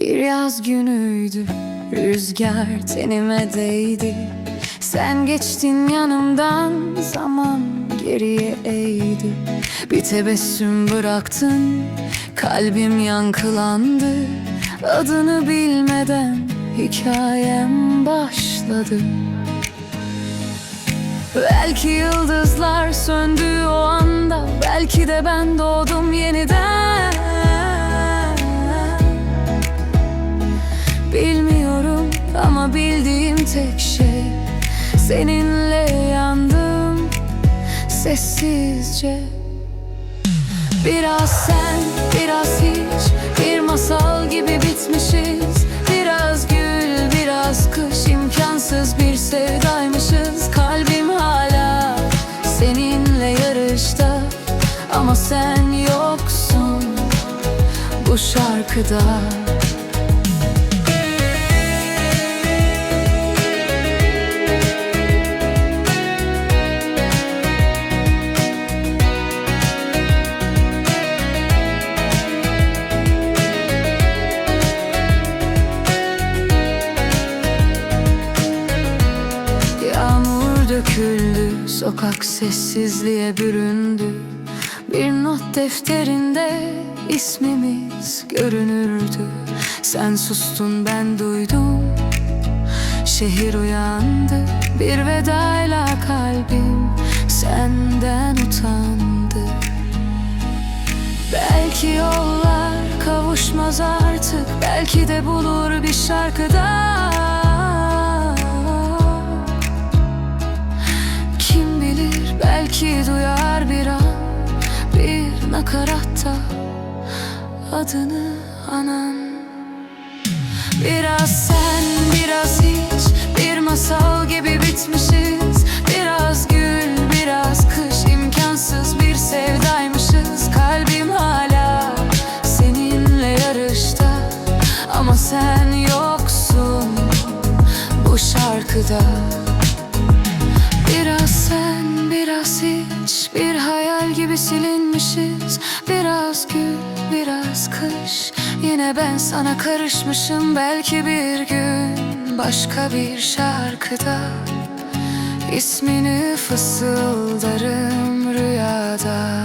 Bir yaz günüydü Rüzgar tenime değdi. Sen geçtin yanımdan Zaman geriye eğdi. Bir tebessüm bıraktın Kalbim yankılandı. Adını bilmeden Hikayem başladı. Belki yıldızlar söndü o anda Belki de ben doğdum yeniden tek şey. Seninle yandım sessizce. Biraz sen, biraz hiç. Bir masal gibi bitmişiz. Biraz gül, biraz kış. İmkansız bir sevdaymışız. Kalbim hala seninle yarışta. Ama sen yoksun bu şarkıda döküldü, sokak sessizliğe büründü. Bir not defterinde ismimiz görünürdü. Sen sustun ben duydum, şehir uyandı Bir vedayla kalbim senden utandı. Belki yollar kavuşmaz artık Belki de bulur bir şarkıda nakaratta adını anan. Biraz sen biraz hiç Bir masal gibi bitmişiz. Biraz gül biraz kış imkansız bir sevdaymışız. Kalbim hala seninle yarışta. Ama sen yoksun bu şarkıda. Biraz sen, hayal gibi silinmişiz. Biraz gül, biraz kış. Yine ben sana karışmışım. Belki bir gün Başka bir şarkıda İsmini fısıldarım rüyada